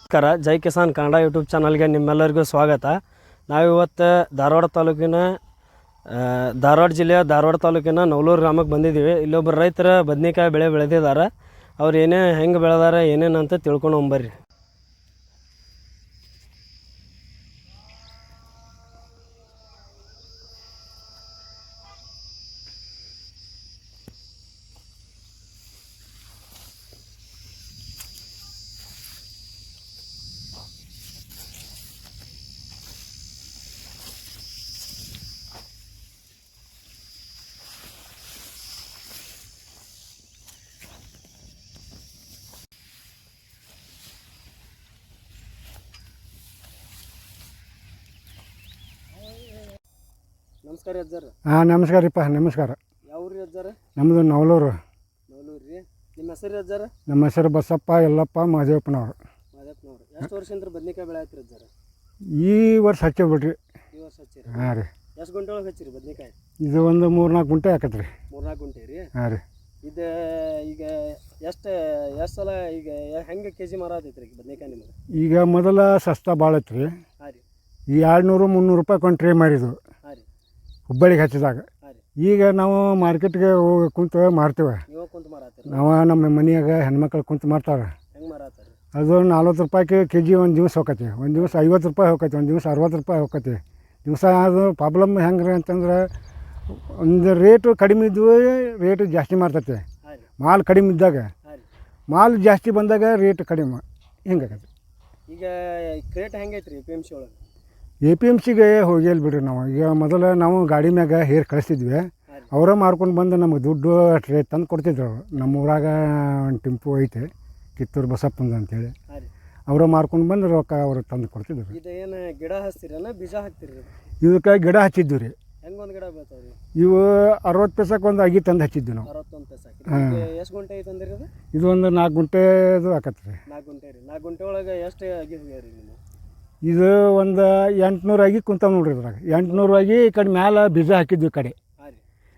ನಮಸ್ಕಾರ, ಜೈ ಕಿಸಾನ್ ಕನ್ನಡ ಯೂಟ್ಯೂಬ್ ಚಾನಲ್ಗೆ ನಿಮ್ಮೆಲ್ಲರಿಗೂ ಸ್ವಾಗತ. ನಾವಿವತ್ತು ಧಾರವಾಡ ತಾಲೂಕಿನ ಧಾರವಾಡ ಜಿಲ್ಲೆಯ ಧಾರವಾಡ ತಾಲೂಕಿನ ನವಲೂರು ಗ್ರಾಮಕ್ಕೆ ಬಂದಿದ್ದೀವಿ. ಇಲ್ಲೊಬ್ಬರು ರೈತರ ಬದ್ನಿಕಾಯಿ ಬೆಳೆ ಬೆಳೆದಿದ್ದಾರೆ. ಅವ್ರು ಏನೇ ಹೆಂಗೆ ಬೆಳೆದಾರೆ ಏನೇನು ಅಂತ ತಿಳ್ಕೊಂಡು ನಮಸ್ಕಾರ ಅಜ್ಜಾರ. ಹಾಂ ನಮಸ್ಕಾರಪ್ಪ ನಮಸ್ಕಾರ. ಯಾವೂರು ಅಜ್ಜಾರ? ನಮ್ಮದು ನವಲೂರು. ನವಲೂರು ರೀ. ನಿಮ್ಮ ಹೆಸರು ಅಜ್ಜಾರ? ನಮ್ಮ ಹೆಸರು ಬಸಪ್ಪ ಎಲ್ಲಪ್ಪ ಮಾದೇವಪ್ಪನವರು. ಮಾದೇವಪ್ಪನವರು. ಎಷ್ಟು ವರ್ಷದಿಂದ ಬದ್ನಿಕಾಯಿ ಬೆಳೆ ಅಜ್ಜಾರ? ಈ ವರ್ಷ ಹಚ್ಚಿ ಬಿಡ್ರಿ. ಈ ವರ್ಷ ಹಚ್ಚಿರಿ. ಹಾಂ ರೀ. ಎಷ್ಟು ಗುಂಟೆ ಒಳಗೆ ಹಚ್ಚಿರಿ ಬದನೆಕಾಯಿ? ಇದು ಒಂದು ಮೂರು ನಾಲ್ಕು ಗುಂಟೆ ಹಾಕತ್ರಿ ಮೂರ್ನಾಲ್ಕು ಗುಂಟೆ ರೀ? ಹಾಂ ರೀ. ಇದು ಈಗ ಎಷ್ಟು ಎಷ್ಟು ಸಲ ಈಗ ಹೆಂಗೆ ಕೆ ಜಿ ಮಾರಾತೈತ್ರಿ ಈಗ ನಿಮಗೆ ಈಗ ಮೊದಲ ಸಸ್ತಾ ಭಾಳ ಐತ್ರಿ ಹಾಂ ರೀ. ಈ ಎರಡುನೂರು ಮುನ್ನೂರು ರೂಪಾಯಿ ಟ್ರೇ ಮಾರಿದ್ವು. ಹುಬ್ಬಳ್ಳಿಗೆ ಹಚ್ಚಿದಾಗ. ಈಗ ನಾವು ಮಾರ್ಕೆಟ್ಗೆ ಹೋಗಿ ಕುಂತು ಮಾರ್ತೇವೆ. ನೀವು ನಮ್ಮ ಮನೆಯಾಗ ಹೆಣ್ಮಕ್ಳು ಕುಂತು ಮಾರ್ತಾರೆ. ಅದು ನಲ್ವತ್ತು ರೂಪಾಯಿಗೆ ಕೆ ಜಿ ಒಂದು ದಿವ್ಸ ಹೋಗತಿ ಒಂದು ದಿವಸ ಐವತ್ತು ರೂಪಾಯಿ ಹೋಗತಿ ಒಂದು ದಿವಸ ಅರವತ್ತು ರೂಪಾಯಿ ಹೋಗತಿ ದಿವಸ ಅದು ಪ್ರಾಬ್ಲಮ್ ಹೆಂಗ್ರಿ ಅಂತಂದ್ರೆ ಒಂದು ರೇಟು ಕಡಿಮೆ ಇದ್ದು ರೇಟು ಜಾಸ್ತಿ ಮಾಡ್ತೈತೆ ಮಾಲು ರೀ. ಕಡಿಮೆ ಇದ್ದಾಗ ಮಾಲು ಜಾಸ್ತಿ ಬಂದಾಗ ರೇಟ್ ಕಡಿಮೆ ಹಿಂಗಾಗತ್ತೆ? ಈಗ ಕ್ರೇಟ್ ಹೆಂಗೈತ್ರಿ ಪಿ ಎಂ ಸಿ ಒಳಗೆ? ಎ ಪಿ ಎಂ ಸಿಗೆ ಹೋಗಿಲ್ಲ ಬಿಡ್ರಿ ನಾವು. ಈಗ ಮೊದಲು ನಾವು ಗಾಡಿ ಮ್ಯಾಗ ಹೇರ್ ಕಳಿಸ್ತಿದ್ವಿ. ಅವರೇ ಮಾರ್ಕೊಂಡು ಬಂದು ನಮಗೆ ದುಡ್ಡು ಟ್ರೇ ತಂದು ಕೊಡ್ತಿದ್ರು. ಅವರು ನಮ್ಮ ಊರಾಗ ಒಂದು ಟೆಂಪು ಐತೆ ಕಿತ್ತೂರು ಬಸಪ್ಪಂದು ಅಂತೇಳಿ. ಅವರೇ ಮಾರ್ಕೊಂಡು ಬಂದು ರೊಕ್ಕ ಅವ್ರಿಗೆ ತಂದು ಕೊಡ್ತಿದ್ರು. ಏನು ಗಿಡ ಬೀಜ ಹಾಕ್ತಿರಿ ಇದಕ್ಕೆ ಗಿಡ ಹಚ್ಚಿದ್ದು ರೀ. ಗಿಡ ಬೀಳ್ತಾವ ಇವು ಅರವತ್ತು ಪೈಸಕ್ಕೆ ಒಂದು ಅಗಿ ತಂದು ಹಚ್ಚಿದ್ವಿ ನಾವು. ಅರವತ್ತೊಂದು ಪೈಸೆ ಹಾಂ. ಎಷ್ಟು ಗುಂಟೆ ಐತೆ ಅಂದಿರಿ ಇದು ಒಂದು ನಾಲ್ಕು ಗುಂಟೆದು ಹಾಕತ್ತೆ ರೀ ನಾಲ್ಕು ಗುಂಟೆ ರೀ. ನಾಲ್ಕು ಗುಂಟೆ ಒಳಗೆ ಎಷ್ಟು ಅಗಿ ರೀ ಇದು ಒಂದು ಎಂಟುನೂರು ಆಗಿ ಕುಂತಾವ ನೋಡ್ರಿ ಇದ್ರಾಗ. ಎಂಟುನೂರು ಆಗಿ ಈ ಕಡೆ ಮ್ಯಾಲೆ ಬೀಜ ಹಾಕಿದ್ವಿ ಈ ಕಡೆ.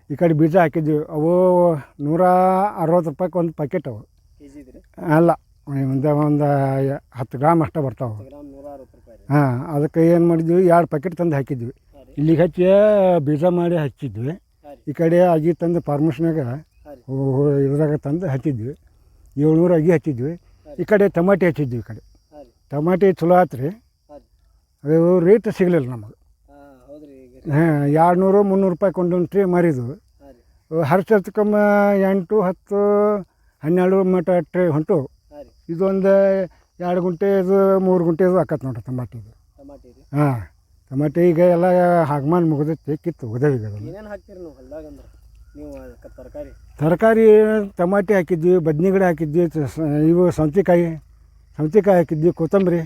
ಈ ಕಡೆ ಬೀಜ ಹಾಕಿದ್ವಿ. ಅವು ನೂರ ಅರವತ್ತು ರೂಪಾಯಿಗೆ ಒಂದು ಪ್ಯಾಕೆಟ್ ಅವು. ಅಲ್ಲ ಒಂದು ಒಂದು ಹತ್ತು ಗ್ರಾಮ್ ಅಷ್ಟೇ ಬರ್ತಾವೆ ಹಾಂ ಅದಕ್ಕೆ ಏನು ಮಾಡಿದ್ವಿ? ಎರಡು ಪ್ಯಾಕೆಟ್ ತಂದು ಹಾಕಿದ್ವಿ. ಇಲ್ಲಿಗೆ ಹಚ್ಚಿ ಬೀಜ ಮಾಡಿ ಹಚ್ಚಿದ್ವಿ. ಈ ಕಡೆ ಅಗಿ ತಂದು ಪರ್ಮಿಷನಾಗ ಇದ್ರಾಗ ತಂದು ಹಚ್ಚಿದ್ವಿ. ಏಳ್ನೂರು ಅಗಿ ಹಚ್ಚಿದ್ವಿ. ಈ ಕಡೆ ಟಮಾಟಿ ಹಚ್ಚಿದ್ವಿ ಈ ಕಡೆ. ಟಮಾಟಿ ಚಲೋ ಆತು ಅದು ರೇಟ್ ಸಿಗಲಿಲ್ಲ ನಮಗೆ. ಹಾಂ ಎರಡು ನೂರು ಮುನ್ನೂರು ರೂಪಾಯಿ ಕೊಂಡೊಂದು ಟ್ರೀ ಮಾರಿದ್ವು. ಹರ್ಷತ್ಕಮ್ಮ ಎಂಟು ಹತ್ತು ಹನ್ನೆರಡು ಮಟ ಟ್ರೇ ಹೊಂಟು ಇದೊಂದು ಎರಡು ಗುಂಟೆ ಇದು ಮೂರು ಗುಂಟೆ ಇದು. ಆಕತ್ತೆ ನೋಡ್ರಿ ಟಮಾಟಿದು ಹಾಂ ಟಮಾಟಿ ಈಗ ಎಲ್ಲ ಹಾಗ್ಮಾನ್ ಮುಗಿದೈತಿ ಕಿತ್ತು ಉದವಿ ಈಗ ತರಕಾರಿ? ತರಕಾರಿ ಟಮಾಟಿ ಹಾಕಿದ್ವಿ ಬದ್ನಿಗಿಡ ಹಾಕಿದ್ವಿ ಇವು ಸೌತೆಕಾಯಿ ಸೌತೆಕಾಯಿ ಹಾಕಿದ್ವಿ ಕೊತ್ತಂಬರಿ.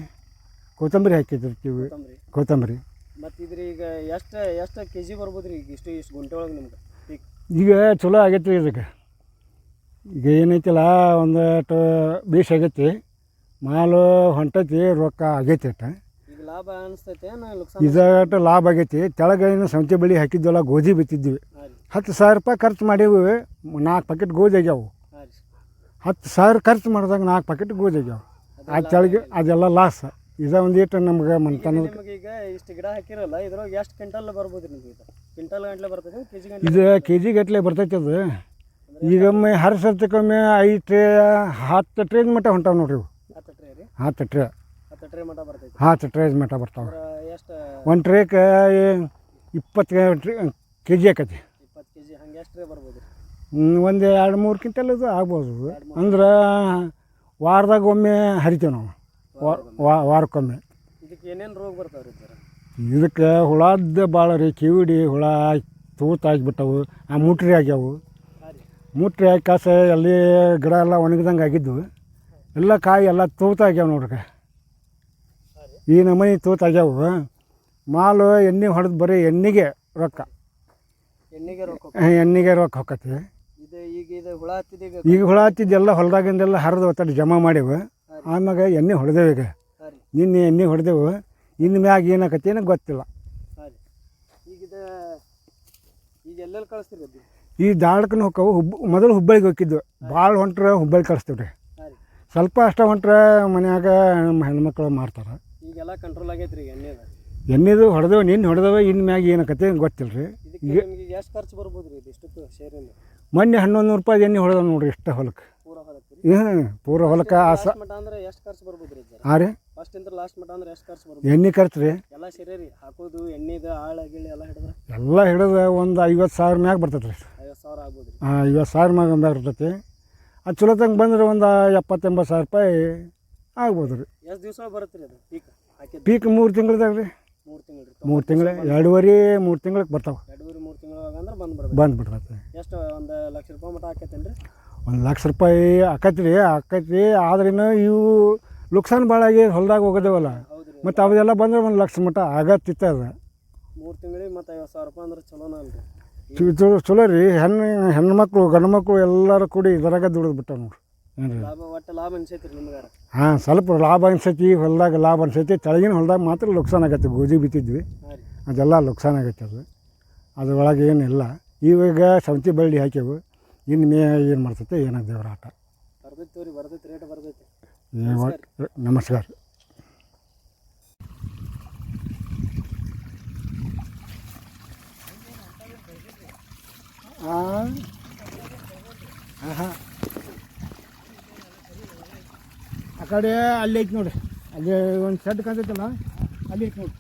ಕೊತ್ತಂಬರಿ ಹಾಕಿದ್ದಿರ್ತೀವಿ ಕೊತ್ತಂಬರಿ. ಕೊತ್ತಂಬರಿ. ಮತ್ತು ಇದ್ರ ಈಗ ಎಷ್ಟು ಎಷ್ಟು ಕೆ ಜಿ ಬರ್ಬೋದು ರೀ ಈಗ ಇಷ್ಟು ಇಷ್ಟು ಗುಂಟೆ ಒಳಗೆ ನಿಮ್ಗೆ ಈಗ ಚಲೋ ಆಗೈತಿ ಇದಕ್ಕೆ. ಈಗ ಏನೈತಿಲ್ಲ ಒಂದು ಬೀಸ್ ಆಗೈತಿ. ಮಾಲು ಹೊಂಟೈತಿ ರೊಕ್ಕ ಆಗೈತಿ ಅಟ ಈಗ ಲಾಭ ಅನಿಸ್ತೈತೆ ಇದಾಟ ಲಾಭ ಆಗೈತಿ. ಕೆಳಗಿನ ಏನು ಬಳಿ ಬೆಳೆ ಹಾಕಿದ್ವಲ್ಲ ಗೋಧಿ ಬಿತ್ತಿದ್ವಿ ಹತ್ತು ಸಾವಿರ ರೂಪಾಯಿ ಖರ್ಚು ಮಾಡೀವಿ ನಾಲ್ಕು ಪ್ಯಾಕೆಟ್ ಗೋಧಿ ಆಗ್ಯಾವು. ಹತ್ತು ಸಾವಿರ ಖರ್ಚು ಮಾಡಿದಾಗ ನಾಲ್ಕು ಪ್ಯಾಕೆಟ್ ಗೋಧಿ ಆಗ್ಯಾವು. ಆ ತೆಳಗೆ ಅದೆಲ್ಲ ಲಾಸ್ ಇದ ಒಂದು ಇಟ್ಟು ನಮ್ಗೆ ಮನ್ತನದ ನಿಮಗೆ ಈಗ ಇಷ್ಟು ಗಿಡ ಹಾಕಿರಲ್ಲ ಇದ್ರೊಳಗೆ ಎಷ್ಟು ಕ್ವಿಂಟಲ್ ಬರ್ಬೋದು ನಿಮ್ಗೆ ಇದು ಕ್ವಿಂಟಲ್ ಗಂಟ್ಲೆ ಬರ್ತದೆ ಕೆ ಜಿ ಗಂಟ್ಲೆ? ಇದು ಕೆ ಜಿ ಗಟ್ಟಲೆ ಬರ್ತೈತೆ ಅದು. ಈಗೊಮ್ಮೆ ಹರ ಸರ್ತಿಗೊಮ್ಮೆ ಐದು ಟ್ರೇ ಹತ್ತು ಟ್ರೇಜ್ ಮಟ್ಟ ಹೊಂಟಾವೆ ನೋಡ್ರಿ ಇವು. ಹತ್ತು ಟ್ರೇ ರೀ? ಹತ್ತು ಟ್ರೇ. ಹತ್ತು ಟ್ರೇ ಮಟ ಬರ್ತೈತಿ. ಹತ್ತು ಟ್ರೇಜ್ ಮಟ್ಟ ಬರ್ತಾವೆ. ಎಷ್ಟು ಒಂದು ಟ್ರೇಕ್ಕೆ ಇಪ್ಪತ್ತು ಟ್ರೇ ಕೆ ಜಿ ಆಕತಿ. ಇಪ್ಪತ್ತು ಕೆ ಜಿ ಹಂಗೆ ಎಷ್ಟು ಟ್ರೇ ಬರ್ಬೋದು ಒಂದು ಎರಡು ಮೂರು ಕ್ವಿಂಟಲ್ ಅದು ಆಗ್ಬೋದು. ಅಂದ್ರೆ ವಾರದಾಗ ಒಮ್ಮೆ ಹರಿತೇವೆ ನಾವು. ವಾ- ವಾ- ವಾರಕ್ಕೊಮ್ಮೆ. ಇದಕ್ಕೆ ಏನೇನು ರೋಗ ಸರ್ ಇದಕ್ಕೆ ಹುಳದ್ದು ಭಾಳ ರೀ ಕಿವಿಡಿ ಹುಳ ತೂತಾಗಿಬಿಟ್ಟವು ಆ ಮುಟ್ರಿ ಆಗ್ಯಾವು. ಮುಟ್ರಿ ಹಾಕಿ ಕಾಸ ಎಲ್ಲಿ ಗಿಡ ಎಲ್ಲ ಒಣಗಿದಂಗೆ ಆಗಿದ್ವು ಎಲ್ಲ ಕಾಯಿ ಎಲ್ಲ ತೂತಾಗ್ಯಾವ ನೋಡ್ರಿ. ಈ ನಮೂನಿ ತೂತಾಗ್ಯಾವು ಮಾಲು ಎಣ್ಣೆ ಹೊಡೆದು ಬರೀ ಎಣ್ಣೆಗೆ ರೊಕ್ಕ. ಎಣ್ಣೆಗೆ ರೊಕ್ಕ ಎಣ್ಣೆಗೆ ರೊಕ್ಕ ಹೊಕ್ಕತಿ ಹುಳ ಈಗ ಹುಳ ಹತ್ತಿದ್ದೆಲ್ಲ ಹೊಲದಾಗಿಂದೆಲ್ಲ ಹರಿದು ಒತ್ತಡ ಜಮಾ ಮಾಡೇವು ಆಮ್ಯಾಗ ಎಣ್ಣೆ ಹೊಡೆದೇವು ಈಗ. ನಿನ್ನೆ ಎಣ್ಣೆ ಹೊಡೆದೆವು ಇನ್ನು ಮ್ಯಾಗ ಏನಾಕತಿ ಏನೋ ಗೊತ್ತಿಲ್ಲ. ಈ ದಾಡಕ್ಕೆ ಹೋಕ್ಕವು ಹುಬ್ಬ ಮೊದಲು ಹುಬ್ಬಳ್ಳಿಗೆ ಹೋಗಿದ್ದು ಭಾಳ ಹೊಂಟ್ರೆ ಹುಬ್ಬಳ್ಳಿ ಕಳಿಸ್ತೀವಿ ರೀ. ಸ್ವಲ್ಪ ಅಷ್ಟ ಹೊಂಟ್ರೆ ಮನ್ಯಾಗ ನಮ್ಮ ಹೆಣ್ಮಕ್ಳು ಮಾಡ್ತಾರೆ ಈಗೆಲ್ಲ ಕಂಟ್ರೋಲ್ ಆಗೈತೆ ರೀ ಎಣ್ಣೆದ. ಎಣ್ಣೆದು ಹೊಡೆದವ ನಿನ್ನೆ ಹೊಡೆದವ ಇನ್ನು ಮ್ಯಾಗ ಏನಕತೆ ಗೊತ್ತಿಲ್ಲ ರೀ. ಎಷ್ಟು ಖರ್ಚು ಬರ್ಬೋದು ರೀ ಮೊನ್ನೆ ಹನ್ನೊಂದು ನೂರು ರೂಪಾಯಿ ಎಣ್ಣೆ ಹೊಡೆದ ನೋಡ್ರಿ ಇಷ್ಟ ಹೊಲಕ್ಕೆ. ಹ್ಞೂ ಪೂರ ಹೊಲಕ್ಕೆ ಆ ಸ ಮಟ ಅಂದ್ರೆ ಎಷ್ಟು ಖರ್ಚು ಬರ್ಬೋದು ಹಾಂ ರೀ? ಫಸ್ಟ್ ಇಂದ ಲಾಸ್ಟ್ ಮಟ ಅಂದ್ರೆ ಎಷ್ಟು ಖರ್ಚು ಬರ್ಬೋದು? ಎಣ್ಣೆ ಖರ್ಚು ರೀ. ಎಲ್ಲ ಸೇರಿ ರೀ ಹಾಕೋದು ಎಣ್ಣೆದು ಆಳ ಗಿಳಿ ಎಲ್ಲ ಹಿಡಿದ್ರೆ? ಎಲ್ಲ ಹಿಡಿದು ಒಂದು ಐವತ್ತು ಸಾವಿರ ಮ್ಯಾಗ ಬರ್ತೈತೆ ರೀ ಐವತ್ತು ಸಾವಿರ ಆಗ್ಬೋದು ರೀ ಹಾಂ ಐವತ್ತು ಸಾವಿರ ಮ್ಯಾಗ ಮ್ಯಾಗ ಇರ್ತೈತಿ ಅದು ಚಲೋ ತಂಗೆ ಬಂದ್ರೆ ಒಂದು ಎಪ್ಪತ್ತೆಂಬತ್ತು ಸಾವಿರ ರೂಪಾಯಿ ಆಗ್ಬೋದು ರೀ ಎಷ್ಟು ದಿವಸ ಬರುತ್ತೆ ರೀ ಅದು ಪೀಕ್ ಹಾಕಿದ್ದು? ಪೀಕ್ ಮೂರು ತಿಂಗಳದಾಗ ರೀ. ಮೂರು ತಿಂಗಳು ರೀ. ಮೂರು ತಿಂಗಳು ಎರಡೂವರೆ ಮೂರು ತಿಂಗಳಿಗೆ ಬರ್ತಾವೆ. ಎರಡೂವರೆ ಮೂರು ತಿಂಗಳು ಅಂದ್ರೆ ಬಂದು ಬರ್ಬೇಕು ಬಂದು ಬಿಡ್ತೈತೆ. ಎಷ್ಟು ಒಂದು ಲಕ್ಷ ರೂಪಾಯಿ ಮಟ ಹಾಕೈತೇನು ರೀ ಒಂದು ಲಕ್ಷ ರೂಪಾಯಿ ಆಕೈತಿ ರೀ ಆಕೈತಿ ಆದ್ರೇನು ಇವು ಲುಕ್ಸಾನ್ ಭಾಳ ಆಗಿ ಹೊಲ್ದಾಗ ಹೋಗೋದೇವಲ್ಲ. ಮತ್ತು ಅವೆಲ್ಲ ಬಂದ್ರೆ ಒಂದು ಲಕ್ಷ ಮಟ್ಟ ಆಗತ್ತಿತ್ತ ಅದು. ಮೂರು ತಿಂಗಳಿಗೆ ಮತ್ತು ಐವತ್ತು ಸಾವಿರ ರೂಪಾಯಿ ಅಂದ್ರೆ ಚಲೋನ ಅಲ್ರಿ ಚಲೋ ರೀ. ಹೆಣ್ಣು ಹೆಣ್ಮಕ್ಳು ಗಂಡು ಮಕ್ಕಳು ಎಲ್ಲರೂ ಕೂಡಿ ಇದರಾಗ ದುಡಿದು ಬಿಟ್ಟ ನೋಡ್ರಿ. ಏನು ಲಾಭ ಒಟ್ಟು ಲಾಭ ಅನ್ಸೈತಿ ರೀ ನಿಮ್ಗಾರ. ಹಾಂ ಸ್ವಲ್ಪ ಲಾಭ ಅನ್ಸೈತಿ ಹೊಲ್ದಾಗ ಲಾಭ ಅನ್ಸೈತಿ. ತೆಳಗಿನ ಹೊಲ್ದಾಗ ಮಾತ್ರ ನುಕ್ಸಾನ್ ಆಗತ್ತೆ. ಗೋಧಿ ಬಿತ್ತಿದ್ವಿ. ಅದೆಲ್ಲ ಲುಕ್ಸಾನ್ ಆಗತ್ತೆ ಅದು. ಅದ್ರೊಳಗೆ ಏನಿಲ್ಲ ಇವಾಗ ಸೌತಿ ಬಳ್ಳಿ ಹಾಕ್ಯವು. ಇನ್ನು ಮೇ ಏನು ಮಾಡ್ತೈತೆ ಏನೋ ದೇವ್ರ ಆಟ? ಇವಾಗ ನಮಸ್ಕಾರ. ಹಾಂ ಹಾಂ ಆ ಕಡೆ ಅಲ್ಲಿ ಐತೆ ನೋಡಿ ಅಲ್ಲಿ ಒಂದು ಶೆಡ್ ಕಾಣ್ತೈತಲ್ಲ ಅಲ್ಲಿ ಐತೆ ನೋಡಿ